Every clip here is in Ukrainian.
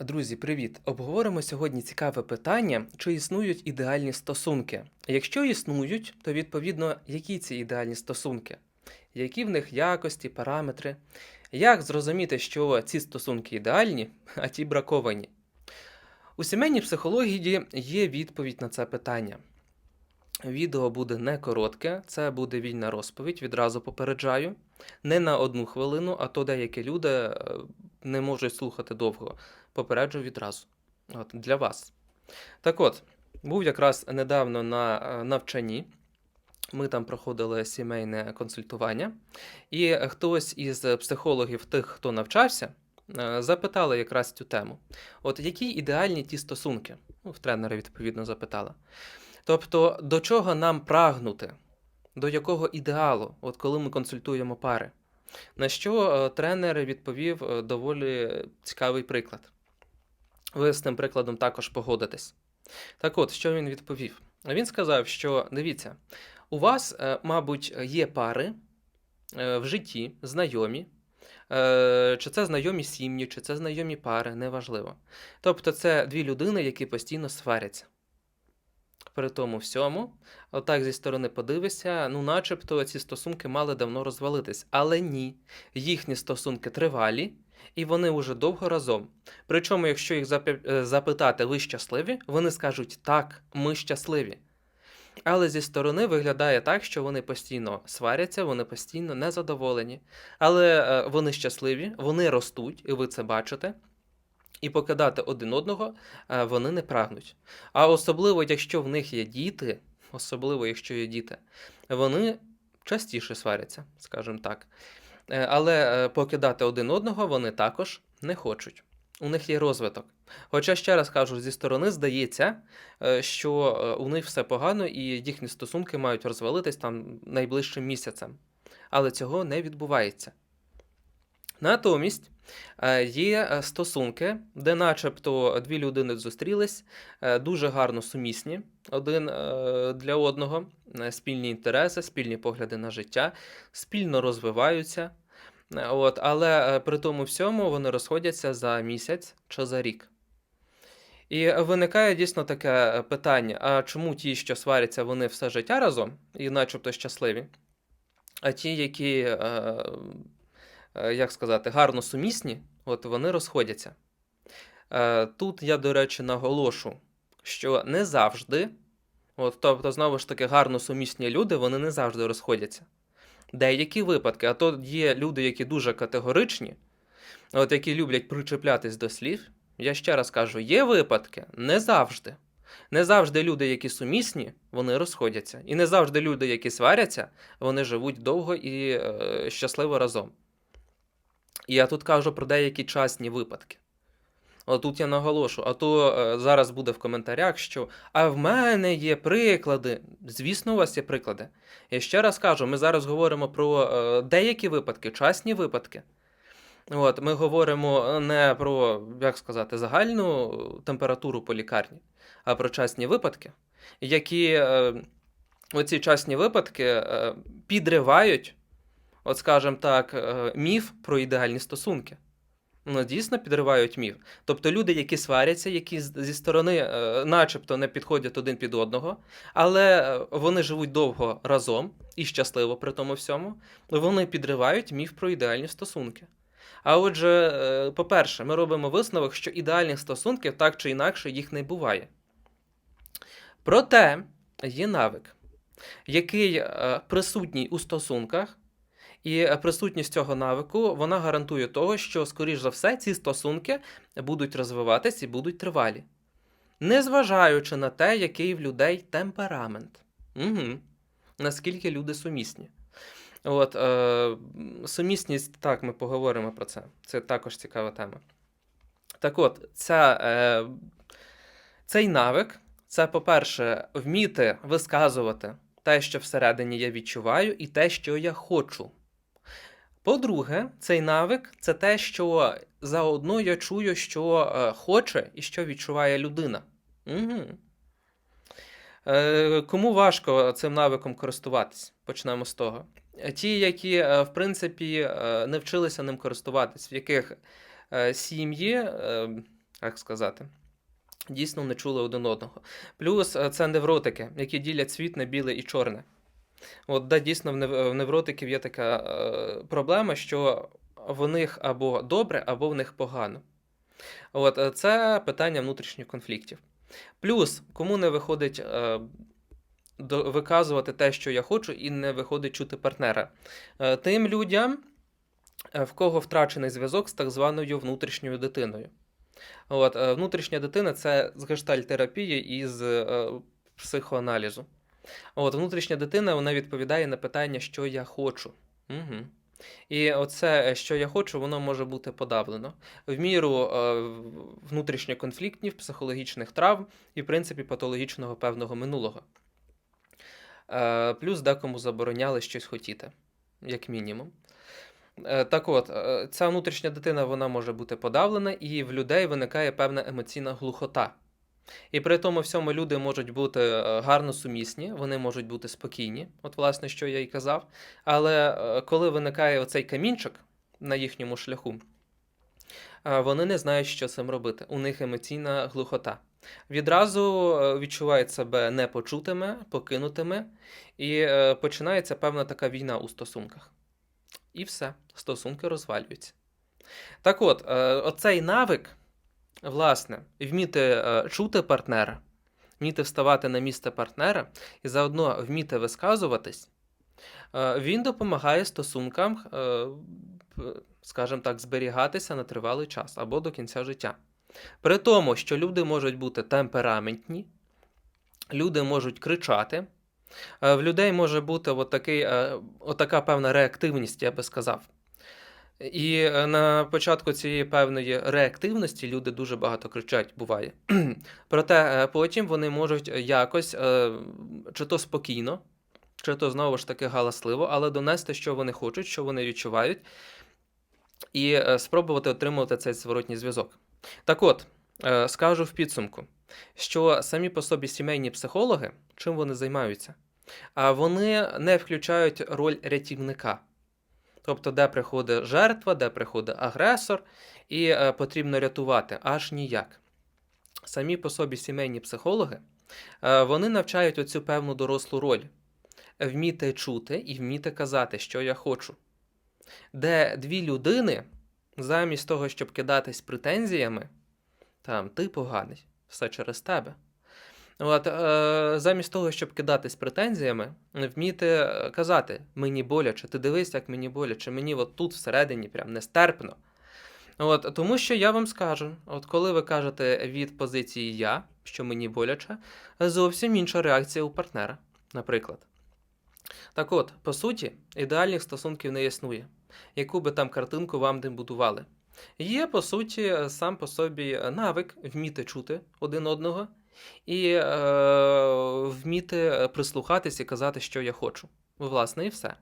Друзі, привіт! Обговоримо сьогодні цікаве питання, чи існують ідеальні стосунки. Якщо існують, то відповідно, які ці ідеальні стосунки, які в них якості, параметри, як зрозуміти, що ці стосунки ідеальні, а ті браковані. У сімейній психології є відповідь на це питання. Відео буде не коротке, це буде вільна розповідь, відразу попереджаю. Не на одну хвилину, а то деякі люди е, не можуть слухати довго. Попереджу відразу. От, для вас. Так от, був якраз недавно на е, навчанні. Ми там проходили сімейне консультування, і хтось із психологів, тих, хто навчався, е, запитали якраз цю тему: от які ідеальні ті стосунки? Ну, в тренера відповідно запитала. Тобто, до чого нам прагнути? До якого ідеалу, от коли ми консультуємо пари? На що е, тренер відповів доволі цікавий приклад. Ви з тим прикладом також погодитесь. Так от, що він відповів? Він сказав, що дивіться, у вас, е, мабуть, є пари е, в житті, знайомі, е, чи це знайомі сім'ї, чи це знайомі пари, неважливо. Тобто, це дві людини, які постійно сваряться. При тому всьому, отак зі сторони подивишся, ну, начебто ці стосунки мали давно розвалитись. Але ні, їхні стосунки тривалі, і вони вже довго разом. Причому, якщо їх е, запитати, ви щасливі, вони скажуть так, ми щасливі. Але зі сторони виглядає так, що вони постійно сваряться, вони постійно незадоволені. Але е, вони щасливі, вони ростуть, і ви це бачите. І покидати один одного е, вони не прагнуть. А особливо, якщо в них є діти, особливо, якщо є діти, вони частіше сваряться, скажімо так. Е, Але е, покидати один одного вони також не хочуть. У них є розвиток. Хоча, ще раз кажу, зі сторони здається, е, що у них все погано і їхні стосунки мають розвалитись там найближчим місяцем. Але цього не відбувається. Натомість е, є е, стосунки, де начебто дві людини зустрілись, е, дуже гарно сумісні один для одного, спільні інтереси, спільні погляди на життя, спільно розвиваються. От, але при тому всьому вони розходяться за місяць чи за рік. І виникає дійсно таке питання: а чому ті, що сваряться, вони все життя разом і начебто щасливі, а ті, які, як сказати, гарно сумісні, от вони розходяться. Е, Тут я, до речі, наголошу, що не завжди, от, тобто, знову ж таки, гарно сумісні люди, вони не завжди розходяться. Деякі випадки, а то є люди, які дуже категоричні, от які люблять причеплятись до слів. Я ще раз кажу, є випадки, не завжди. Не завжди люди, які сумісні, вони розходяться. І не завжди люди, які сваряться, вони живуть довго і е, щасливо разом. І я тут кажу про деякі частні випадки. Отут я наголошу, а то е, зараз буде в коментарях, що а в мене є приклади. Звісно, у вас є приклади. Я ще раз кажу, ми зараз говоримо про е, деякі випадки, частні випадки. От, ми говоримо не про, як сказати, загальну температуру по лікарні, а про частні випадки, які е, оці частні випадки е, підривають, от скажімо так, е, міф про ідеальні стосунки. Ну, дійсно підривають міф. Тобто люди, які сваряться, які зі сторони, е, начебто, не підходять один під одного, але е, вони живуть довго разом і щасливо при тому всьому, вони підривають міф про ідеальні стосунки. А отже, по-перше, ми робимо висновок, що ідеальних стосунків так чи інакше їх не буває. Проте є навик, який присутній у стосунках, і е, присутність цього навику вона гарантує того, що, скоріш за все, ці стосунки будуть розвиватись і будуть тривалі. Незважаючи на те, який в людей темперамент. Угу. Наскільки люди сумісні. От, е, сумісність, так, ми поговоримо про це. Це також цікава тема. Так от, ця, е, цей навик це, по-перше, вміти висказувати те, що всередині я відчуваю, і те, що я хочу. По-друге, цей навик це те, що заодно я чую, що е, хоче і що відчуває людина. Угу. Кому важко цим навиком користуватись? Почнемо з того. Ті, які, е, в принципі, не вчилися ним користуватись, в яких сім'ї як сказати. Дійсно не чули один одного. Плюс це невротики, які ділять світ на біле і чорне. От да, дійсно в невротиків є така е, проблема, що в них або добре, або в них погано. От, е, це питання внутрішніх конфліктів. Плюс, кому не виходить е, до, виказувати те, що я хочу, і не виходить чути партнера. Е, тим людям, е, в кого втрачений зв'язок з так званою внутрішньою дитиною. От, е, внутрішня дитина це з гештальтерапії і з е, психоаналізу. От, внутрішня дитина вона відповідає на питання, що я хочу. Угу. І оце, е, що я хочу, воно може бути подавлено в міру е, внутрішньоконфліктів, психологічних травм і, в принципі, патологічного певного минулого. Е, плюс декому забороняли щось хотіти, як мінімум. Так от, ця внутрішня дитина вона може бути подавлена, і в людей виникає певна емоційна глухота. І при тому всьому люди можуть бути е, гарно сумісні, вони можуть бути спокійні, от власне, що я і казав. Але е, коли виникає оцей камінчик на їхньому шляху, е, вони не знають, що цим робити. У них емоційна глухота. Відразу відчувають себе непочутими, покинутими, і починається певна така війна у стосунках. І все, стосунки розвалюються. Так от, оцей навик, власне, вміти е, чути партнера, вміти вставати на місце партнера і заодно вміти висказуватись, е, він допомагає стосункам, е, скажімо так, зберігатися на тривалий час або до кінця життя. При тому, що люди можуть бути темпераментні, люди можуть кричати, в людей може бути от такий, е, отака певна реактивність, я би сказав. І е, на початку цієї певної реактивності люди дуже багато кричать, буває. Проте е, потім вони можуть якось, е, чи то спокійно, чи то знову ж таки галасливо, але донести, що вони хочуть, що вони відчувають, і спробувати отримувати цей зворотній зв'язок. Так от, скажу в підсумку, що самі по собі сімейні психологи, чим вони займаються? Вони не включають роль рятівника. Тобто, де приходить жертва, де приходить агресор, і е, потрібно рятувати аж ніяк. Самі по собі сімейні психологи е, вони навчають оцю певну дорослу роль вміти чути і вміти казати, що я хочу. Де дві людини, замість того, щоб кидатись претензіями, там ти поганий, все через тебе. От, е, замість того, щоб кидатись претензіями, вміти е, казати мені боляче, ти дивись, як мені боляче, мені от тут всередині прям нестерпно. От, тому що я вам скажу, от коли ви кажете від позиції я, що мені боляче, зовсім інша реакція у партнера, наприклад. Так от, по суті, ідеальних стосунків не існує, яку би там картинку вам не будували. Є, по суті, сам по собі навик вміти чути один одного і е, вміти прислухатись і казати, що я хочу. Власне, і все.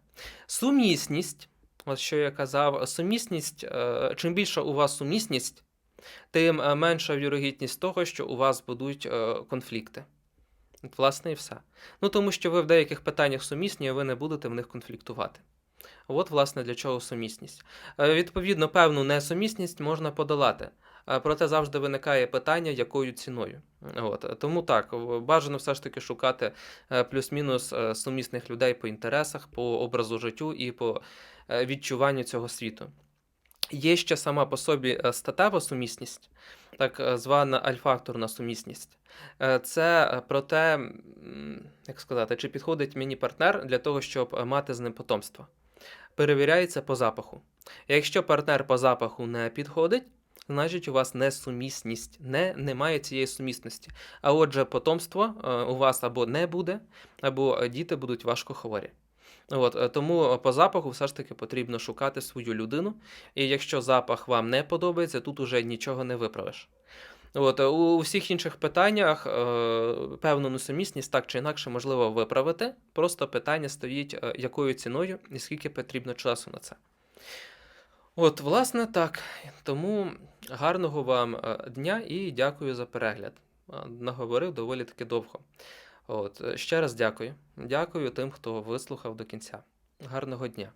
Сумісність, от що я казав, сумісність, е, чим більша у вас сумісність, тим е, менша вірогідність того, що у вас будуть е, конфлікти. От, власне, і все. Ну, тому що ви в деяких питаннях сумісні, а ви не будете в них конфліктувати. От, власне, для чого сумісність. Е, Відповідно, певну несумісність можна подолати. Е, Проте завжди виникає питання, якою ціною. От. Тому так, бажано все ж таки шукати е, плюс-мінус е, сумісних людей по інтересах, по образу життю і по відчуванню цього світу. Є ще сама по собі статева сумісність, так звана альфакторна сумісність. Це про те, як сказати, чи підходить мені партнер для того, щоб мати з ним потомство. Перевіряється по запаху. Якщо партнер по запаху не підходить, значить у вас несумісність, не, немає цієї сумісності. А отже, потомство е, у вас або не буде, або е, діти будуть важко хворі. От, е, тому по запаху все ж таки потрібно шукати свою людину. І якщо запах вам не подобається, тут уже нічого не виправиш. От, у всіх інших питаннях певну несумісність так чи інакше можливо виправити. Просто питання стоїть, якою ціною і скільки потрібно часу на це. От, власне, так. Тому гарного вам е, дня і дякую за перегляд. Е, Наговорив доволі таки довго. От, е, ще раз дякую. Дякую тим, хто вислухав до кінця. Гарного дня.